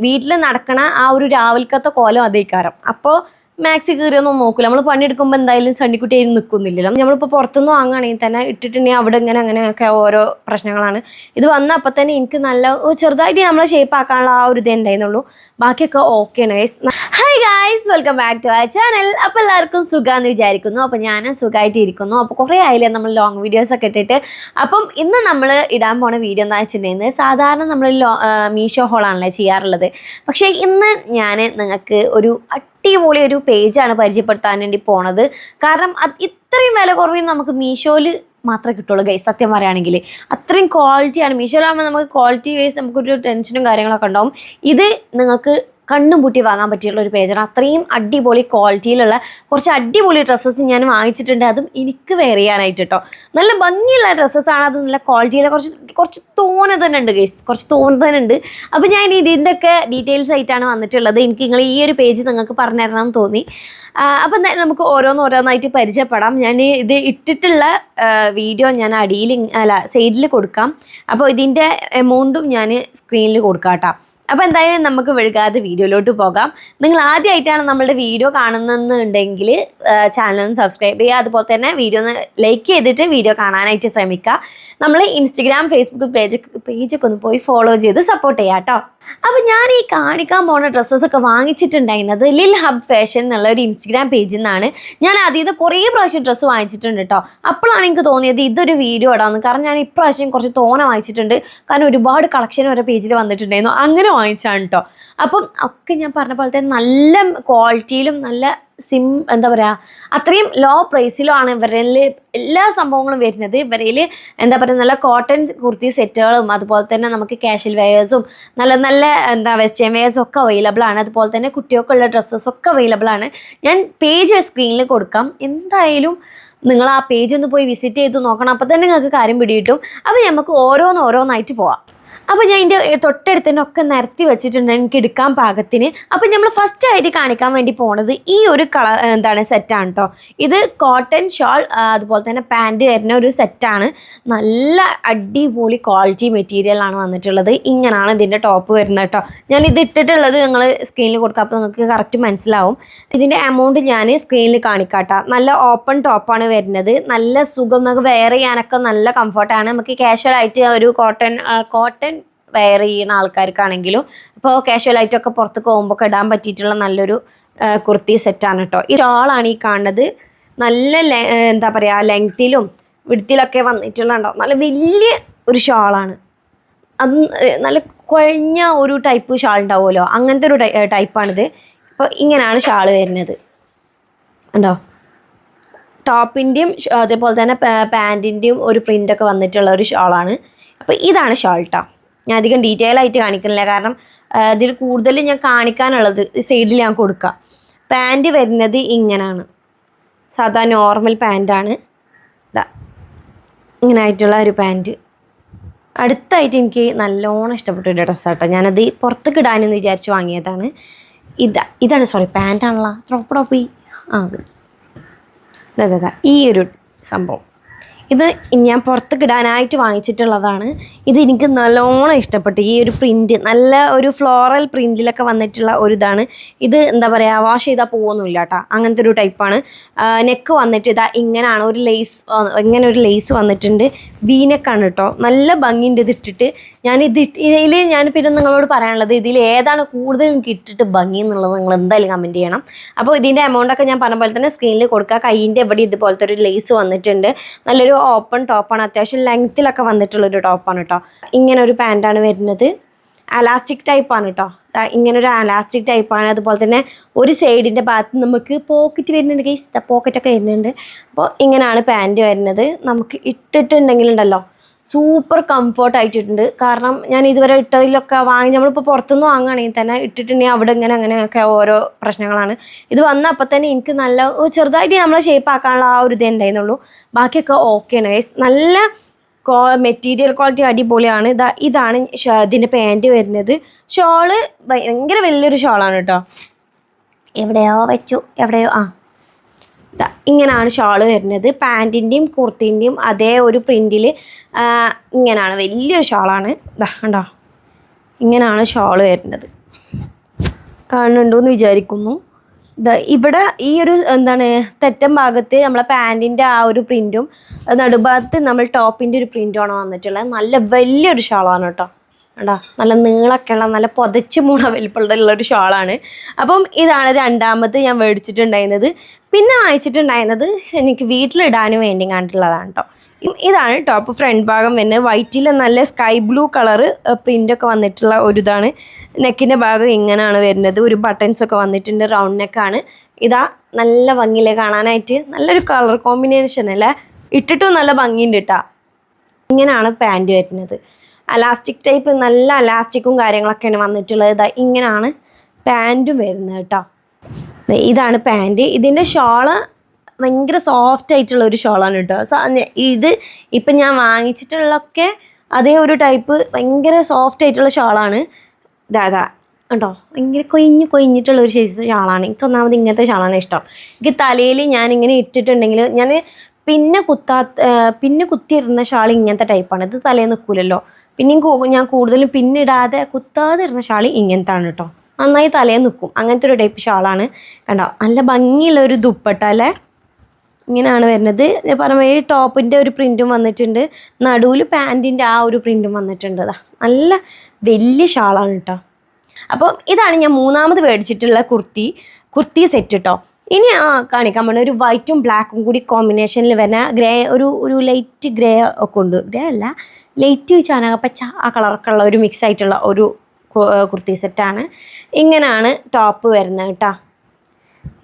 വീട്ടിൽ നടക്കണ ആ ഒരു രാവിലത്തെ കോലം അതേക്കാരം. അപ്പോൾ മാക്സി കയറിയൊന്നും നോക്കില്ല നമ്മൾ പണിയെടുക്കുമ്പോൾ എന്തായാലും സണ്ണിക്കുട്ടി അതിന് നിൽക്കുന്നില്ലല്ലോ നമ്മളിപ്പോൾ പുറത്തുനിന്ന് വാങ്ങുകയാണെങ്കിൽ തന്നെ ഇട്ടിട്ടുണ്ടെങ്കിൽ അവിടെ ഇങ്ങനെ അങ്ങനെയൊക്കെ ഓരോ പ്രശ്നങ്ങളാണ്. ഇത് വന്ന അപ്പം തന്നെ എനിക്ക് നല്ല ചെറുതായിട്ട് നമ്മളെ ഷേപ്പ് ആക്കാനുള്ള ആ ഒരു ഇതേ ഉണ്ടായിരുന്നുള്ളൂ. ബാക്കിയൊക്കെ ഓക്കെയാണ് guys hi guys welcome back to ആ ചാനൽ അപ്പോൾ എല്ലാവർക്കും സുഖമെന്ന് വിചാരിക്കുന്നു. അപ്പോൾ ഞാൻ സുഖമായിട്ട് ഇരിക്കുന്നു അപ്പോൾ കുറേ ആയില്ലേ നമ്മൾ ലോങ് വീഡിയോസ് ഒക്കെ ഇട്ടിട്ട്. അപ്പം ഇന്ന് നമ്മൾ ഇടാൻ പോണ വീഡിയോ എന്താ വെച്ചിട്ടുണ്ടെങ്കിൽ സാധാരണ നമ്മൾ മീഷോ ഹോളാണല്ലോ ചെയ്യാറുള്ളത്. പക്ഷേ ഇന്ന് ഞാൻ നിങ്ങൾക്ക് ഒരു അടിപൊളി ഒരു പേജാണ് പരിചയപ്പെടുത്താൻ വേണ്ടി പോണത്. കാരണം ഇത്രയും വില കുറവിന് നമുക്ക് മീഷോയിൽ മാത്രമേ കിട്ടുള്ളൂ ഗൈസ് സത്യം പറയുകയാണെങ്കിൽ അത്രയും ക്വാളിറ്റിയാണ് മീഷോയിലാകുമ്പോൾ നമുക്ക് ക്വാളിറ്റി വൈസ് നമുക്കൊരു ടെൻഷനും കാര്യങ്ങളൊക്കെ ഉണ്ടാവും. ഇത് നിങ്ങൾക്ക് കണ്ണും പൂട്ടി വാങ്ങാൻ പറ്റിയുള്ള ഒരു പേജാണ് അത്രയും അടിപൊളി ക്വാളിറ്റിയിലുള്ള കുറച്ച് അടിപൊളി ഡ്രസ്സസ് ഞാൻ വാങ്ങിച്ചിട്ടുണ്ട്. അതും എനിക്ക് വെയർ ചെയ്യാനായിട്ട് കേട്ടോ നല്ല ഭംഗിയുള്ള ഡ്രസ്സസ്സാണ് അത് നല്ല ക്വാളിറ്റിയിൽ കുറച്ച് കുറച്ച് തോനെ തന്നെ ഉണ്ട് ഗേസ് കുറച്ച് തോനെ തന്നെ ഉണ്ട്. അപ്പോൾ ഞാൻ ഇതിന്റെ ഡീറ്റെയിൽസ് ആയിട്ടാണ് വന്നിട്ടുള്ളത്. എനിക്ക് നിങ്ങൾ ഈ ഒരു പേജ് നിങ്ങൾക്ക് പറഞ്ഞു തരണമെന്ന് തോന്നി അപ്പം നമുക്ക് ഓരോന്നോരോന്നായിട്ട് പരിചയപ്പെടാം. ഞാൻ ഇത് ഇട്ടിട്ടുള്ള വീഡിയോ ഞാൻ അടിയിൽ അല്ല സൈഡിൽ കൊടുക്കാം. അപ്പോൾ ഇതിന്റെ എമൗണ്ടും ഞാൻ സ്ക്രീനിൽ കൊടുക്കാം കേട്ടോ അപ്പോൾ എന്തായാലും നമുക്ക് വഴുകാതെ വീഡിയോയിലോട്ട് പോകാം. നിങ്ങൾ ആദ്യമായിട്ടാണ് നമ്മളുടെ വീഡിയോ കാണുന്നതെന്നുണ്ടെങ്കിൽ ചാനൽ ഒന്ന് സബ്സ്ക്രൈബ് ചെയ്യുക. അതുപോലെ തന്നെ വീഡിയോ ഒന്ന് ലൈക്ക് ചെയ്തിട്ട് വീഡിയോ കാണാനായിട്ട് ശ്രമിക്കുക. നമ്മൾ ഇൻസ്റ്റഗ്രാം ഫേസ്ബുക്ക് പേജ് പേജൊക്കെ ഒന്ന് പോയി ഫോളോ ചെയ്ത് സപ്പോർട്ട് ചെയ്യാം കേട്ടോ അപ്പോൾ ഞാൻ ഈ കാണിക്കാൻ പോണ ഡ്രസ്സസൊക്കെ വാങ്ങിച്ചിട്ടുണ്ടായിരുന്നത് ലിൽ ഹബ് ഫാഷൻ എന്നുള്ള ഒരു ഇൻസ്റ്റഗ്രാം പേജിൽ നിന്നാണ് ഞാൻ അതിൽ നിന്ന് കുറേ പ്രാവശ്യം ഡ്രസ്സ് വാങ്ങിച്ചിട്ടുണ്ട് കേട്ടോ അപ്പോഴാണ് എനിക്ക് തോന്നിയത് ഇതൊരു വീഡിയോ ഇടാമെന്ന് കാരണം ഞാൻ ഇപ്രാവശ്യം കുറച്ച് തോന വാങ്ങിച്ചിട്ടുണ്ട്. കാരണം ഒരുപാട് കളക്ഷൻ ഓരോ പേജിൽ വന്നിട്ടുണ്ടായിരുന്നു. അങ്ങനെ വാങ്ങിച്ചാണ് കേട്ടോ അപ്പം ഒക്കെ ഞാൻ പറഞ്ഞ പോലെ തന്നെ നല്ല ക്വാളിറ്റിയിലും നല്ല സിം എന്താ പറയുക അത്രയും ലോ പ്രൈസിലുമാണ് ഇവരിൽ എല്ലാ സംഭവങ്ങളും വരുന്നത്. ഇവരിൽ എന്താ പറയുക നല്ല കോട്ടൺ കുർത്തി സെറ്റുകളും അതുപോലെ തന്നെ നമുക്ക് കാഷ്വൽ വെയേഴ്സും നല്ല നല്ല എന്താ വെസ്റ്റേൺ വെയേഴ്സും ഒക്കെ അവൈലബിൾ ആണ്. അതുപോലെ തന്നെ കുട്ടികൾക്കുള്ള ഡ്രസ്സസ് ഒക്കെ അവൈലബിൾ ആണ്. ഞാൻ പേജ് സ്ക്രീനിൽ കൊടുക്കാം. എന്തായാലും നിങ്ങൾ ആ പേജ് ഒന്ന് പോയി വിസിറ്റ് ചെയ്ത് നോക്കണം. അപ്പോൾ തന്നെ നിങ്ങൾക്ക് കാര്യം പിടിയിട്ടും അപ്പോൾ നമുക്ക് ഓരോന്ന് ഓരോന്നായിട്ട് പോവാം. അപ്പോൾ ഞാൻ ഇതിന്റെ തൊട്ടടുത്ത് തന്നെ ഒക്കെ നിരത്തി വെച്ചിട്ടുണ്ട് എനിക്ക് എടുക്കാൻ പാകത്തിന്. അപ്പോൾ നമ്മൾ ഫസ്റ്റ് ആയിട്ട് കാണിക്കാൻ വേണ്ടി പോണത് ഈ ഒരു കളർ എന്താണ് സെറ്റാണ് കേട്ടോ ഇത് കോട്ടൺ ഷോൾ അതുപോലെ തന്നെ പാന്റ് വരുന്ന ഒരു സെറ്റാണ് നല്ല അടിപൊളി ക്വാളിറ്റി മെറ്റീരിയലാണ് വന്നിട്ടുള്ളത്. ഇങ്ങനെയാണ് ഇതിന്റെ ടോപ്പ് വരുന്നത് കേട്ടോ ഞാൻ ഇത് ഇട്ടിട്ടുള്ളത് നിങ്ങൾ സ്ക്രീനിൽ കൊടുക്കാം അപ്പോൾ നിങ്ങൾക്ക് കറക്റ്റ് മനസ്സിലാവും. ഇതിന്റെ എമൗണ്ട് ഞാൻ സ്ക്രീനിൽ കാണിക്കാട്ടോ. നല്ല ഓപ്പൺ ടോപ്പാണ് വരുന്നത്. നല്ല സുഖം നമുക്ക് വെയർ ചെയ്യാനൊക്കെ നല്ല കംഫർട്ടാണ് നമുക്ക് കാഷ്വൽ ആയിട്ട് ഒരു കോട്ടൺ കോട്ടൺ വെയർ ചെയ്യുന്ന ആൾക്കാർക്കാണെങ്കിലും ഇപ്പോൾ കാഷ്വൽ ആയിട്ടൊക്കെ പുറത്തേക്ക് പോകുമ്പോൾ ഇടാൻ പറ്റിയിട്ടുള്ള നല്ലൊരു കുർത്തി സെറ്റാണ് കേട്ടോ ഈ ഷോളാണ് ഈ കാണുന്നത്. നല്ല എന്താ പറയുക ലെങ്ത്തിലും വിടുത്തിലൊക്കെ വന്നിട്ടുള്ളതുണ്ടോ നല്ല വലിയ ഒരു ഷോളാണ് അത് നല്ല കുഴഞ്ഞ ഒരു ടൈപ്പ് ഷാൾ ഉണ്ടാവുമല്ലോ? അങ്ങനത്തെ ഒരു ടൈപ്പാണിത് അപ്പോൾ ഇങ്ങനെയാണ് ഷാൾ വരുന്നത്. ഉണ്ടോ ടോപ്പിന്റെയും അതേപോലെ തന്നെ പാന്റിന്റെയും ഒരു പ്രിന്റൊക്കെ വന്നിട്ടുള്ള ഒരു ഷാളാണ് അപ്പോൾ ഇതാണ് ഷാൾ ഞാൻ അധികം ഡീറ്റെയിൽ ആയിട്ട് കാണിക്കുന്നില്ല. കാരണം ഇതിൽ കൂടുതൽ ഞാൻ കാണിക്കാനുള്ളത് സൈഡിൽ ഞാൻ കൊടുക്കാം. പാന്റ് വരുന്നത് ഇങ്ങനെയാണ് സാധാ നോർമൽ പാന്റാണ് ഇതാ ഇങ്ങനെ ആയിട്ടുള്ള ഒരു പാന്റ് അടുത്തായിട്ട് എനിക്ക് നല്ലോണം ഇഷ്ടപ്പെട്ട ഒരു ഡ്രസ്സാട്ടോ ഞാനത് പുറത്തേക്ക് ഇടാനെന്ന് വിചാരിച്ച് വാങ്ങിയതാണ്. ഇതാ ഇതാണ് സോറി പാന്റാണല്ലോ ത്രോപ്പ് ടോപ്പ് ആ അതെ അതെ ഈ ഒരു സംഭവം. ഇത് ഞാൻ പുറത്തേക്ക് കിടാനായിട്ട് വാങ്ങിച്ചിട്ടുള്ളതാണ്. ഇത് എനിക്ക് നല്ലോണം ഇഷ്ടപ്പെട്ടു. ഈ ഒരു പ്രിന്റ് നല്ല ഒരു ഫ്ലോറൽ പ്രിന്റിലൊക്കെ വന്നിട്ടുള്ള ഒരു ഇതാണ് ഇത് എന്താ പറയുക വാഷ് ചെയ്താൽ പോകുന്നില്ല കേട്ടോ അങ്ങനത്തെ ഒരു ടൈപ്പാണ് നെക്ക് വന്നിട്ട് ഇതാ ഇങ്ങനെയാണ് ഒരു ലേസ് ഇങ്ങനെ ഒരു ലേസ് വന്നിട്ടുണ്ട്. വീനെക്കാണ് കേട്ടോ നല്ല ഭംഗിയുണ്ട് ഇത് ഇട്ടിട്ട്. ഞാൻ ഇത് ഇതിൽ ഞാൻ പിന്നെ നിങ്ങളോട് പറയാനുള്ളത് ഇതിൽ ഏതാണ് കൂടുതൽ കിട്ടിട്ട് ഭംഗി എന്നുള്ളത് നിങ്ങൾ എന്തായാലും കമന്റ് ചെയ്യണം. അപ്പോൾ ഇതിന്റെ എമൗണ്ട് ഒക്കെ ഞാൻ പറഞ്ഞ പോലെ തന്നെ സ്ക്രീനിൽ കൊടുക്കുക കൈയിന്റെ എവിടെ ഇതുപോലത്തെ ഒരു ലേസ് വന്നിട്ടുണ്ട്. നല്ലൊരു ഓപ്പൺ ടോപ്പാണ് അത്യാവശ്യം ലെങ്ത്തിലൊക്കെ വന്നിട്ടുള്ളൊരു ടോപ്പാണ് കേട്ടോ ഇങ്ങനെ ഒരു പാന്റാണ് വരുന്നത്. അലാസ്റ്റിക് ടൈപ്പാണ് കേട്ടോ ഇങ്ങനെ ഒരു അലാസ്റ്റിക് ടൈപ്പാണ് അതുപോലെ തന്നെ ഒരു സൈഡിന്റെ ഭാഗത്ത് നമുക്ക് പോക്കറ്റ് വരുന്നുണ്ട് ഗൈസ് പോക്കറ്റൊക്കെ വരുന്നുണ്ട്. അപ്പോൾ ഇങ്ങനെയാണ് പാന്റ് വരുന്നത്. നമുക്ക് ഇട്ടിട്ടുണ്ടെങ്കിലുണ്ടല്ലോ. സൂപ്പർ കംഫർട്ട് ആയിട്ടുണ്ട് കാരണം ഞാൻ ഇതുവരെ ഇട്ടതിലൊക്കെ വാങ്ങി നമ്മളിപ്പോൾ പുറത്തുനിന്ന് വാങ്ങുകയാണെങ്കിൽ തന്നെ ഇട്ടിട്ടുണ്ടെങ്കിൽ അവിടെ ഇങ്ങനെ അങ്ങനെയൊക്കെ ഓരോ പ്രശ്നങ്ങളാണ്. ഇത് വന്ന അപ്പം തന്നെ എനിക്ക് നല്ല ചെറുതായിട്ട് നമ്മളെ ഷേപ്പ് ആക്കാനുള്ള ആ ഒരു ഇതേ ഉണ്ടായിരുന്നുള്ളൂ. ബാക്കിയൊക്കെ ഓക്കെയാണ് ഗൈസ് നല്ല മെറ്റീരിയൽ ക്വാളിറ്റി അടിപൊളിയാണ്. ഇതാ ഇതാണ് ഇതിന്റെ പാന്റ് വരുന്നത്. ഷോൾ ഭയങ്കര വലിയൊരു ഷോളാണ് കേട്ടോ. എവിടെയോ വെച്ചു എവിടെയോ ആ. ഇങ്ങനെയാണ് ഷാൾ വരുന്നത്. പാന്റിന്റെയും കുർത്തിന്റെയും അതേ ഒരു പ്രിന്റിൽ ഇങ്ങനെയാണ് വലിയൊരു ഷാളാണ്. ഇതാ കണ്ടോ? ഇങ്ങനെയാണ് ഷാൾ വരുന്നത്. കാണുന്നുണ്ടോ എന്ന് വിചാരിക്കുന്നു. ദാ ഇവിടെ ഈ ഒരു എന്താണ് തെറ്റം ഭാഗത്ത് നമ്മളെ പാന്റിന്റെ ആ ഒരു പ്രിന്റും നടുഭാഗത്ത് നമ്മൾ ടോപ്പിന്റെ ഒരു പ്രിന്റുമാണ് വന്നിട്ടുള്ളത്. നല്ല വലിയൊരു ഷാളാണ് കേട്ടോ. കണ്ടോ നല്ല നീളമൊക്കെയുള്ള നല്ല പുതച്ച് മൂണ വലിപ്പമുള്ള ഒരു ഷോളാണ്. അപ്പം ഇതാണ് രണ്ടാമത് ഞാൻ മേടിച്ചിട്ടുണ്ടായിരുന്നത്. പിന്നെ വാങ്ങിച്ചിട്ടുണ്ടായിരുന്നത് എനിക്ക് വീട്ടിലിടാനും വേണ്ടി കണ്ടിട്ടുള്ളതാണ് കേട്ടോ ഇതാണ് ടോപ്പ് ഫ്രണ്ട് ഭാഗം വരുന്നത്. വൈറ്റിൽ നല്ല സ്കൈ ബ്ലൂ കളറ് പ്രിന്റൊക്കെ വന്നിട്ടുള്ള ഒരു ഇതാണ് നെക്കിന്റെ ഭാഗം ഇങ്ങനെയാണ് വരുന്നത്. ഒരു ബട്ടൺസ് ഒക്കെ വന്നിട്ടുണ്ട് റൗണ്ട് നെക്കാണ് ഇതാ നല്ല ഭംഗിയിലെ കാണാനായിട്ട് നല്ലൊരു കളർ കോമ്പിനേഷൻ അല്ലേ? ഇട്ടിട്ടും നല്ല ഭംഗിയുണ്ട് കേട്ടോ ഇങ്ങനെയാണ് പാന്റ് വരുന്നത്. അലാസ്റ്റിക് ടൈപ്പ് നല്ല അലാസ്റ്റിക്കും കാര്യങ്ങളൊക്കെയാണ് വന്നിട്ടുള്ളത്. ഇതാ ഇങ്ങനെയാണ് പാന്റും വരുന്നത് കേട്ടോ. ഇതാണ് പാന്റ് ഇതിന്റെ ഷോൾ ഭയങ്കര സോഫ്റ്റ് ആയിട്ടുള്ള ഒരു ഷോളാണ് കേട്ടോ. ഇത് ഇപ്പം ഞാൻ വാങ്ങിച്ചിട്ടുള്ളൊക്കെ അതേ ഒരു ടൈപ്പ് ഭയങ്കര സോഫ്റ്റ് ആയിട്ടുള്ള ഷോളാണ്. ഇതാ കേട്ടോ ഭയങ്കര കൊയിഞ്ഞ് കൊയിഞ്ഞിട്ടുള്ള ഒരു ശേഷി ഷാളാണ്. എനിക്ക് ഒന്നാമത് ഇങ്ങനത്തെ ഷാളാണ് ഇഷ്ടം. എനിക്ക് തലയിൽ ഞാൻ ഇങ്ങനെ ഇട്ടിട്ടുണ്ടെങ്കിൽ ഞാൻ പിന്നെ കുത്താ പിന്നെ കുത്തിയിരുന്ന ഷാൾ ഇങ്ങനത്തെ ടൈപ്പാണ് ഇത് തലയിൽ നിൽക്കൂലല്ലോ. പിന്നെയും ഞാൻ കൂടുതലും പിന്നിടാതെ കുത്താതെ ഇരുന്ന ഷാൾ ഇങ്ങനത്തെ ആണ് കേട്ടോ നന്നായി തലയിൽ നിൽക്കും അങ്ങനത്തെ ഒരു ടൈപ്പ് ഷാളാണ്. കണ്ടോ? നല്ല ഭംഗിയുള്ള ഒരു ദുപ്പട്ട അല്ലേ? ഇങ്ങനെയാണ് വരുന്നത്. പറഞ്ഞ ഈ ടോപ്പിന്റെ ഒരു പ്രിന്റും വന്നിട്ടുണ്ട്. നടുവിൽ പാന്റിന്റെ ആ ഒരു പ്രിന്റും വന്നിട്ടുണ്ട് ദാ. നല്ല വലിയ ഷാളാണ് കേട്ടോ അപ്പോൾ ഇതാണ് ഞാൻ മൂന്നാമത് മേടിച്ചിട്ടുള്ള കുർത്തി. കുർത്തി സെറ്റ് കേട്ടോ ഇനി ആ കാണിക്കാൻ പറഞ്ഞ ഒരു വൈറ്റും ബ്ലാക്കും കൂടി കോമ്പിനേഷനിൽ വരുന്ന ഗ്രേ ഒരു ഒരു ലൈറ്റ് ഗ്രേ ഒക്കെ ഉണ്ട്. ഗ്രേ അല്ല ലൈറ്റ് ചാനകപ്പച്ച ആ കളർക്കുള്ള ഒരു മിക്സ് ആയിട്ടുള്ള ഒരു കുർത്തി സെറ്റാണ് ഇങ്ങനെയാണ് ടോപ്പ് വരുന്നത് കേട്ടോ.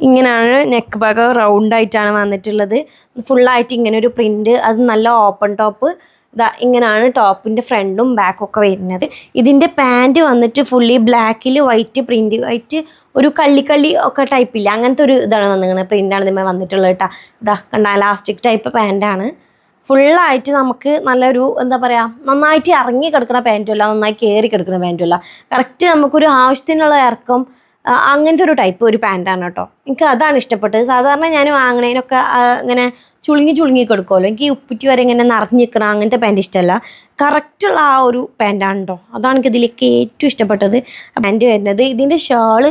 ഇങ്ങനെയാണ് നെക്ക് ഭാഗം റൗണ്ടായിട്ടാണ് വന്നിട്ടുള്ളത്. ഫുള്ളായിട്ട് ഇങ്ങനെ ഒരു പ്രിന്റ് അത് നല്ല ഓപ്പൺ ടോപ്പ് ഇതാ ഇങ്ങനെയാണ് ടോപ്പിന്റെ ഫ്രണ്ടും ബാക്കും ഒക്കെ വരുന്നത്. ഇതിന്റെ പാന്റ് വന്നിട്ട് ഫുള്ളി ബ്ലാക്കിൽ വൈറ്റ് പ്രിന്റ് വൈറ്റ് ഒരു കള്ളിക്കള്ളി ഒക്കെ ടൈപ്പില്ല അങ്ങനത്തെ ഒരു ഇതാണ് വന്നിരിക്കുന്നത് പ്രിന്റാണ് ഇതിന്മേൽ വന്നിട്ടുള്ളത് കേട്ടോ. ഇതാ കണ്ട ലാസ്റ്റിക് ടൈപ്പ് പാന്റാണ് ഫുള്ളായിട്ട് നമുക്ക് നല്ലൊരു എന്താ പറയുക നന്നായിട്ട് ഇറങ്ങി കിടക്കുന്ന പാന്റും അല്ല നന്നായി കയറി കിടക്കുന്ന പാന്റും അല്ല. കറക്റ്റ് നമുക്കൊരു ആവശ്യത്തിനുള്ള ഇറക്കം അങ്ങനത്തെ ഒരു ടൈപ്പ് ഒരു പാന്റാണ് കേട്ടോ. എനിക്ക് അതാണ് ഇഷ്ടപ്പെട്ടത്. സാധാരണ ഞാൻ വാങ്ങണേനൊക്കെ ഇങ്ങനെ ചുളുങ്ങി ചുളുങ്ങി കൊടുക്കുമല്ലോ എനിക്ക് ഉപ്പിറ്റി വരെ ഇങ്ങനെ നിറഞ്ഞ് നിൽക്കണം അങ്ങനത്തെ പാന്റ് ഇഷ്ടമല്ല കറക്റ്റുള്ള ആ ഒരു പാന്റാണ് കേട്ടോ. അതാണ് എനിക്ക് ഇതിലേക്ക് ഏറ്റവും ഇഷ്ടപ്പെട്ടത്. പാന്റ് വരുന്നത് ഇതിന്റെ ഷാൾ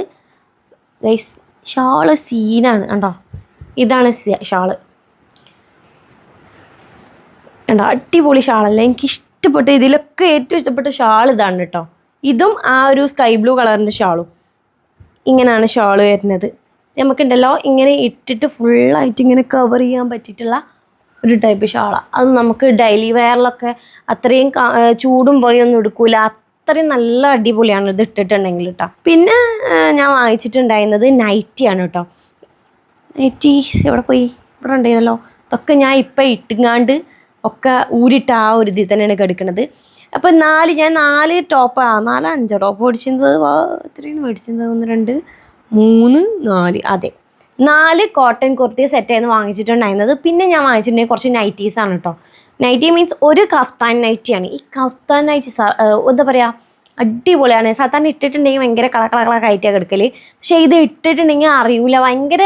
ഷാൾ സീനാണ് കണ്ടോ? ഇതാണ് ഷാൾ കണ്ടോ? അടിപൊളി ഷാളല്ലേ? എനിക്ക് ഇഷ്ടപ്പെട്ട ഇതിലൊക്കെ ഏറ്റവും ഇഷ്ടപ്പെട്ട ഷാൾ ഇതാണ് കേട്ടോ. ഇതും ആ ഒരു സ്കൈ ബ്ലൂ കളറിന്റെ ഷാളും. ഇങ്ങനെയാണ് ഷാൾ വരുന്നത്. നമുക്കുണ്ടല്ലോ ഇങ്ങനെ ഇട്ടിട്ട് ഫുള്ളായിട്ട് ഇങ്ങനെ കവർ ചെയ്യാൻ പറ്റിയിട്ടുള്ള ഒരു ടൈപ്പ് ഷാളാണ് അത് നമുക്ക് ഡെയിലി വെയറിലൊക്കെ അത്രയും ചൂടും പോയി പോയൊന്നും എടുക്കൂല. അത്രയും നല്ല അടിപൊളിയാണ് ഇത് ഇട്ടിട്ടുണ്ടെങ്കിൽ കേട്ടോ. പിന്നെ ഞാൻ വാങ്ങിച്ചിട്ടുണ്ടായിരുന്നത് നൈറ്റിയാണ് കേട്ടോ. നൈറ്റി എവിടെ പോയി? ഇവിടെ ഉണ്ടായിരുന്നല്ലോ ഇതൊക്കെ ഞാൻ ഇപ്പം ഇട്ടുങ്ങാണ്ട് ഒക്കെ ഊരിട്ട് ആ ഒരു ഇതിൽ തന്നെയാണ് കിടക്കുന്നത് അപ്പം നാല് ഞാൻ നാല് ടോപ്പാ നാല് അഞ്ചോ ടോപ്പ് മേടിച്ചത് ഇത്രയും മേടിച്ചത് ഒന്ന് രണ്ട് മൂന്ന് നാല്. അതെ. നാല് കോട്ടൺ കുർത്തി സെറ്റായിരുന്നു വാങ്ങിച്ചിട്ടുണ്ടായിരുന്നത്. പിന്നെ ഞാൻ വാങ്ങിച്ചിട്ടുണ്ടെങ്കിൽ കുറച്ച് നൈറ്റീസാണ് കേട്ടോ നൈറ്റി മീൻസ് ഒരു കഫ്താൻ നൈറ്റിയാണ് ഈ കഫ്താൻ നൈറ്റി എന്താ പറയുക അടിപൊളിയാണ്. സാധാരണ ഇട്ടിട്ടുണ്ടെങ്കിൽ ഭയങ്കര കള കള കയറ്റിയാണ് കിടക്കൽ പക്ഷേ ഇത് ഇട്ടിട്ടുണ്ടെങ്കിൽ അറിയൂല. ഭയങ്കര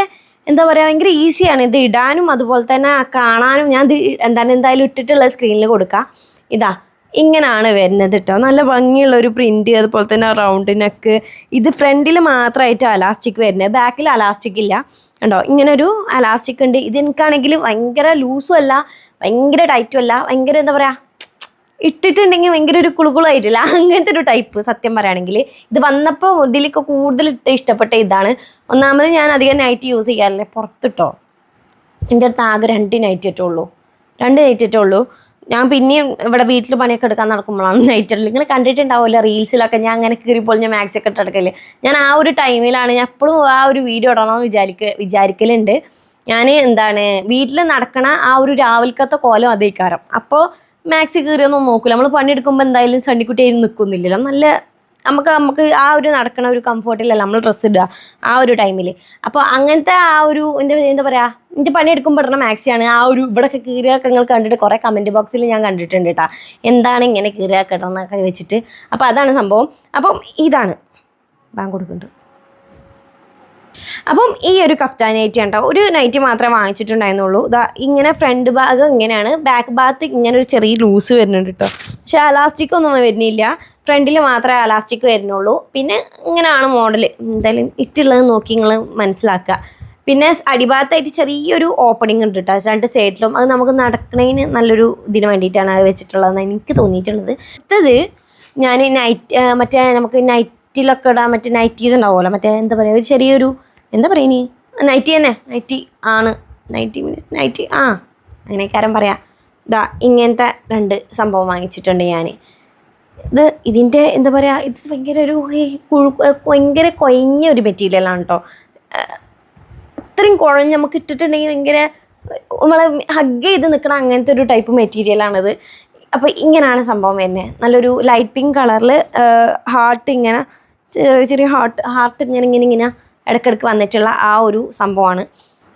എന്താ പറയുക ഭയങ്കര ഈസിയാണ് ഇത് ഇടാനും അതുപോലെ തന്നെ കാണാനും ഞാൻ എന്താണ് എന്തായാലും ഇട്ടിട്ടുള്ള സ്ക്രീനിൽ കൊടുക്കാം. ഇതാ ഇങ്ങനെയാണ് വരുന്നത് കേട്ടോ നല്ല ഭംഗിയുള്ള ഒരു പ്രിന്റ് അതുപോലെ തന്നെ റൗണ്ട് നെക്ക് ഇത് ഫ്രണ്ടിൽ മാത്രമായിട്ട് അലാസ്റ്റിക് വരുന്നത്. ബാക്കിൽ അലാസ്റ്റിക് ഇല്ല. കണ്ടോ ഇങ്ങനൊരു അലാസ്റ്റിക് ഉണ്ട്. ഇത് എനിക്കാണെങ്കിൽ ഭയങ്കര ലൂസും അല്ല ഭയങ്കര ടൈറ്റും അല്ല. ഭയങ്കര എന്താ പറയുക ഇട്ടിട്ടുണ്ടെങ്കിൽ ഭയങ്കര ഒരു കുളുകുളായിട്ടില്ല അങ്ങനത്തെ ഒരു ടൈപ്പ് സത്യം പറയുകയാണെങ്കിൽ. ഇത് വന്നപ്പോൾ ഇതിലൊക്കെ കൂടുതൽ ഇട്ട് ഇഷ്ടപ്പെട്ട ഇതാണ്. ഒന്നാമത് ഞാൻ അധികം നൈറ്റ് യൂസ് ചെയ്യാറില്ല. പുറത്തിട്ടോ. എന്റെ അടുത്ത് ആകെ രണ്ട് നൈറ്റ് ഉള്ളൂ. രണ്ട് നൈറ്റ് ഉള്ളൂ. ഞാൻ പിന്നെയും ഇവിടെ വീട്ടിൽ പണിയൊക്കെ എടുക്കാൻ നടക്കുമ്പോഴാണ് നൈറ്റ് ഇടൽ നിങ്ങൾ കണ്ടിട്ടുണ്ടാവുമല്ലോ റീൽസിലൊക്കെ ഞാൻ അങ്ങനെ കീറിപ്പോൾ ഞാൻ മാക്സി ഒക്കെ ഇട്ടെടുക്കൽ ഞാൻ ആ ഒരു ടൈമിലാണ് ഞാൻ എപ്പോഴും ആ ഒരു വീഡിയോ ഇടണമെന്ന് വിചാരിക്ക വിചാരിക്കലുണ്ട്. ഞാൻ എന്താണ് വീട്ടിൽ നടക്കണ ആ ഒരു രാവിലത്തെ കോലം അതേക്കാരം. അപ്പോൾ മാക്സി കീറിയൊന്നും നോക്കില്ല നമ്മൾ പണിയെടുക്കുമ്പോൾ എന്തായാലും സണ്ണിക്കുട്ടി അതിന് നിൽക്കുന്നില്ലല്ലോ നല്ല നമുക്ക് നമുക്ക് ആ ഒരു നടക്കണ ഒരു കംഫർട്ടിലല്ല നമ്മൾ ഡ്രസ്സ് ഇടുക. ആ ഒരു ടൈമിൽ അപ്പോൾ അങ്ങനത്തെ ആ ഒരു എന്താ എന്താ പറയുക എന്റെ പണിയെടുക്കുമ്പോൾ ഇടുന്ന മാക്സിയാണ് ആ ഒരു ഇവിടെയൊക്കെ കീറിയൊക്കെ നിങ്ങൾ കണ്ടിട്ട് കുറേ കമന്റ് ബോക്സിൽ ഞാൻ കണ്ടിട്ടുണ്ട് കേട്ടോ എന്താണ് ഇങ്ങനെ കീറിയൊക്കെ ഇടുന്നതൊക്കെ വെച്ചിട്ട്. അപ്പോൾ അതാണ് സംഭവം. അപ്പം ഇതാണ്. ബാങ്ക് കൊടുക്കുന്നുണ്ട്. അപ്പം ഈ ഒരു കഫ്താൻ നൈറ്റി ഉണ്ടോ ഒരു നൈറ്റി മാത്രമേ വാങ്ങിച്ചിട്ടുണ്ടായിരുന്നുള്ളൂ. ഇതാ ഇങ്ങനെ ഫ്രണ്ട് ഭാഗം ഇങ്ങനെയാണ് ബാക്ക് ഭാഗത്ത് ഇങ്ങനെ ഒരു ചെറിയ ലൂസ് വരുന്നുണ്ട് കേട്ടോ പക്ഷെ അലാസ്റ്റിക് ഒന്നും വരുന്നില്ല. ഫ്രണ്ടിൽ മാത്രമേ അലാസ്റ്റിക് വരുന്നുള്ളൂ. പിന്നെ ഇങ്ങനെയാണ് മോഡൽ എന്തായാലും ഇട്ടുള്ളത് നോക്കി നിങ്ങൾ മനസ്സിലാക്കുക. പിന്നെ അടിഭാഗത്തായിട്ട് ചെറിയൊരു ഓപ്പണിംഗ് ഉണ്ട് കേട്ടോ രണ്ട് സൈഡിലും അത് നമുക്ക് നടക്കണതിന് നല്ലൊരു ഇതിന് വേണ്ടിയിട്ടാണ് അത് വെച്ചിട്ടുള്ളതെന്ന് എനിക്ക് തോന്നിയിട്ടുള്ളത്. അടുത്തത് ഞാൻ നൈറ്റ് മറ്റേ നമുക്ക് നൈറ്റിലൊക്കെ ഇടാൻ മറ്റേ നൈറ്റീസ് ഉണ്ടാവുമല്ലോ മറ്റേ എന്താ പറയുക ഒരു ചെറിയൊരു എന്താ പറയുന്നേ നൈറ്റി തന്നെ. നൈറ്റി ആണ്. നൈറ്റി മീൻസ് നൈറ്റി ആ. അങ്ങനെക്കാരം പറയാം. ഇതാ ഇങ്ങനത്തെ രണ്ട് സംഭവം വാങ്ങിച്ചിട്ടുണ്ട് ഞാൻ ഇത് ഇതിന്റെ എന്താ പറയുക ഇത് ഭയങ്കര ഒരു ഭയങ്കര കൊയഞ്ഞ ഒരു മെറ്റീരിയലാണ് കേട്ടോ ഇത്രയും കുഴഞ്ഞ് നമുക്ക് ഇട്ടിട്ടുണ്ടെങ്കിൽ ഭയങ്കര നമ്മളെ ഹഗ് ചെയ്ത് നിൽക്കണ അങ്ങനത്തെ ഒരു ടൈപ്പ് മെറ്റീരിയലാണിത് അപ്പോൾ ഇങ്ങനെയാണ് സംഭവം വരുന്നത്. നല്ലൊരു ലൈറ്റ് പിങ്ക് കളറിൽ ഹാർട്ട് ഇങ്ങനെ ചെറിയ ചെറിയ ഹാർട്ട് ഹാർട്ട് ഇങ്ങനെ ഇങ്ങനെ ഇങ്ങനെ ഇടയ്ക്കിടയ്ക്ക് വന്നിട്ടുള്ള ആ ഒരു സംഭവമാണ്.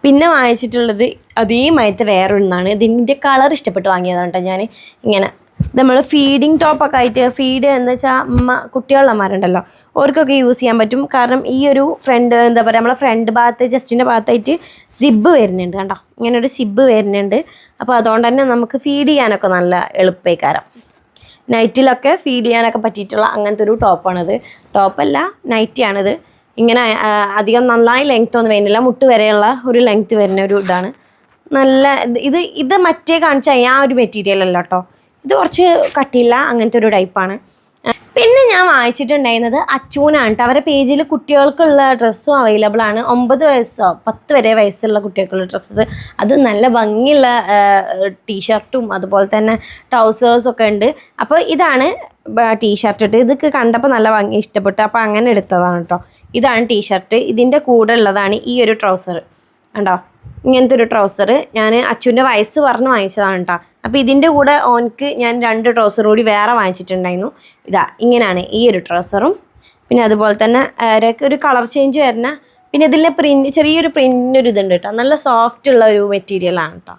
പിന്നെ വാങ്ങിച്ചിട്ടുള്ളത് അതേ മയത്തെ വേറൊന്നാണ് ഇതിന്റെ കളർ ഇഷ്ടപ്പെട്ട് വാങ്ങിയതാണ് കേട്ടോ ഞാൻ ഇങ്ങനെ നമ്മൾ ഫീഡിങ് ടോപ്പൊക്കെ ആയിട്ട് ഫീഡ് എന്ന് വെച്ചാൽ അമ്മ കുട്ടികളുള്ളമാരുണ്ടല്ലോ. അവർക്കൊക്കെ യൂസ് ചെയ്യാൻ പറ്റും. കാരണം ഈ ഒരു ഫ്രണ്ട് എന്താ പറയുക നമ്മളെ ഫ്രണ്ട് ഭാഗത്ത് ജസ്റ്റിന്റെ ഭാഗത്തായിട്ട് സിബ് വരുന്നുണ്ട് കണ്ടോ? ഇങ്ങനെ ഒരു സിബ് വരുന്നുണ്ട്. അപ്പോൾ അതുകൊണ്ട് തന്നെ നമുക്ക് ഫീഡ് ചെയ്യാനൊക്കെ നല്ല എളുപ്പക്കാരം. നൈറ്റിലൊക്കെ ഫീഡ് ചെയ്യാനൊക്കെ പറ്റിയിട്ടുള്ള അങ്ങനത്തെ ഒരു ടോപ്പാണിത് ടോപ്പല്ല നൈറ്റിയാണിത് ഇങ്ങനെ അധികം നന്നായി ലെങ്ത് ഒന്നും വരുന്നില്ല. മുട്ട് വരെയുള്ള ഒരു ലെങ്ത് വരുന്ന ഒരു ഇതാണ്. നല്ല ഇത്- ഇത് മറ്റേ കാണിച്ച ആ ഒരു മെറ്റീരിയൽ അല്ല കേട്ടോ ഇത് കുറച്ച് കട്ടിയില്ല അങ്ങനത്തെ ഒരു ടൈപ്പാണ് പിന്നെ ഞാൻ വായിച്ചിട്ടുണ്ടായിരുന്നത് അച്ചൂനാണ് കേട്ടോ അവരുടെ പേജിൽ കുട്ടികൾക്കുള്ള ഡ്രസ്സും അവൈലബിൾ ആണ്. ഒമ്പത് വയസ്സോ പത്ത് വരെ വയസ്സുള്ള കുട്ടികൾക്കുള്ള ഡ്രസ്സസ് അത് നല്ല ഭംഗിയുള്ള ടീഷർട്ടും അതുപോലെ തന്നെ ട്രൗസേഴ്സും ഒക്കെ ഉണ്ട്. അപ്പോൾ ഇതാണ് ടീഷർട്ട് ഇട്ട്. ഇതൊക്കെ കണ്ടപ്പോൾ നല്ല ഭംഗി ഇഷ്ടപ്പെട്ടു. അപ്പോൾ അങ്ങനെ എടുത്തതാണ് കേട്ടോ ഇതാണ് ടീഷർട്ട്. ഇതിന്റെ കൂടെ ഉള്ളതാണ് ഈ ഒരു ട്രൗസർ. കണ്ടോ? ഇങ്ങനത്തെ ഒരു ട്രൗസർ. ഞാൻ അച്ഛന്റെ വയസ്സ് പറഞ്ഞ് വാങ്ങിച്ചതാണ് കേട്ടോ അപ്പോൾ ഇതിന്റെ കൂടെ ഓനക്ക് ഞാൻ രണ്ട് ട്രൗസർ കൂടി വേറെ വാങ്ങിച്ചിട്ടുണ്ടായിരുന്നു. ഇതാ ഇങ്ങനെയാണ് ഈ ഒരു ട്രൗസറും. പിന്നെ അതുപോലെ തന്നെ ഒരു- കളർ ചേഞ്ച് വരുന്ന പിന്നെ ഇതിലെ പ്രിന്റ് ചെറിയൊരു പ്രിന്റ് ഒരു ഇതുണ്ട് കേട്ടോ നല്ല സോഫ്റ്റ് ഉള്ള ഒരു മെറ്റീരിയലാണ് കേട്ടോ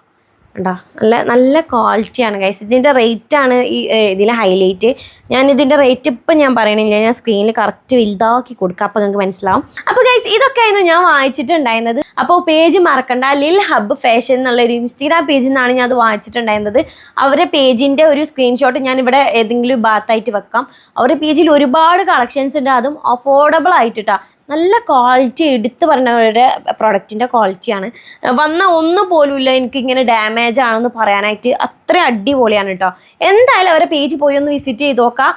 ഉണ്ടോ നല്ല നല്ല ക്വാളിറ്റിയാണ് ഗൈസ് ഇതിന്റെ റേറ്റാണ് ഈ ഇതിലെ ഹൈലൈറ്റ് ഞാൻ ഇതിന്റെ റേറ്റ് ഇപ്പം ഞാൻ പറയണില്ല. ഞാൻ സ്ക്രീനിൽ കറക്റ്റ് വലുതാക്കി കൊടുക്കാം. അപ്പോൾ നിങ്ങൾക്ക് മനസ്സിലാവും. അപ്പോൾ ഗൈസ് ഇതൊക്കെയായിരുന്നു ഞാൻ വായിച്ചിട്ടുണ്ടായിരുന്നത്. അപ്പോൾ പേജ് മറക്കണ്ട. ലിൽ ഹബ് ഫാഷൻ എന്നുള്ള ഒരു ഇൻസ്റ്റാഗ്രാം പേജിൽ നിന്നാണ് ഞാൻ അത് വായിച്ചിട്ടുണ്ടായിരുന്നത്. അവരുടെ പേജിന്റെ ഒരു സ്ക്രീൻഷോട്ട് ഞാൻ ഇവിടെ ഏതെങ്കിലും ഭാഗത്തായിട്ട് വെക്കാം. അവരുടെ പേജിൽ ഒരുപാട് കളക്ഷൻസ് ഉണ്ട്. അതും അഫോർഡബിൾ ആയിട്ടാ. നല്ല ക്വാളിറ്റി എടുത്ത് പറഞ്ഞവരുടെ പ്രൊഡക്റ്റിന്റെ ക്വാളിറ്റിയാണ് വന്ന ഒന്നും പോലുമില്ല എനിക്ക് ഇങ്ങനെ ഡാമേജ് ആണെന്ന് പറയാനായിട്ട്. അത്ര അടിപൊളിയാണ് കേട്ടോ എന്തായാലും അവരെ പേജ് പോയി ഒന്ന് വിസിറ്റ് ചെയ്ത് നോക്കാം.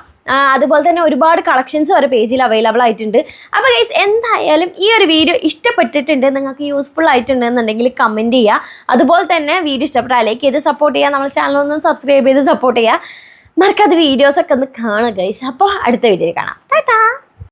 അതുപോലെ തന്നെ ഒരുപാട് കളക്ഷൻസ് അവരുടെ പേജിൽ അവൈലബിൾ ആയിട്ടുണ്ട്. അപ്പോൾ ഗൈസ് എന്തായാലും ഈ ഒരു വീഡിയോ ഇഷ്ടപ്പെട്ടിട്ടുണ്ട് നിങ്ങൾക്ക് യൂസ്ഫുൾ ആയിട്ടുണ്ട് എന്നുണ്ടെങ്കിൽ കമന്റ് ചെയ്യുക അതുപോലെ തന്നെ വീഡിയോ ഇഷ്ടപ്പെട്ടാൽ ലൈക്ക് ചെയ്ത് സപ്പോർട്ട് ചെയ്യുക നമ്മുടെ ചാനൽ ഒന്ന് സബ്സ്ക്രൈബ് ചെയ്ത് സപ്പോർട്ട് ചെയ്യുക മറക്കാതെ വീഡിയോസൊക്കെ ഒന്ന് കാണുക ഗൈസ് അപ്പോൾ അടുത്ത വീഡിയോയിൽ കാണാം. ടാറ്റാ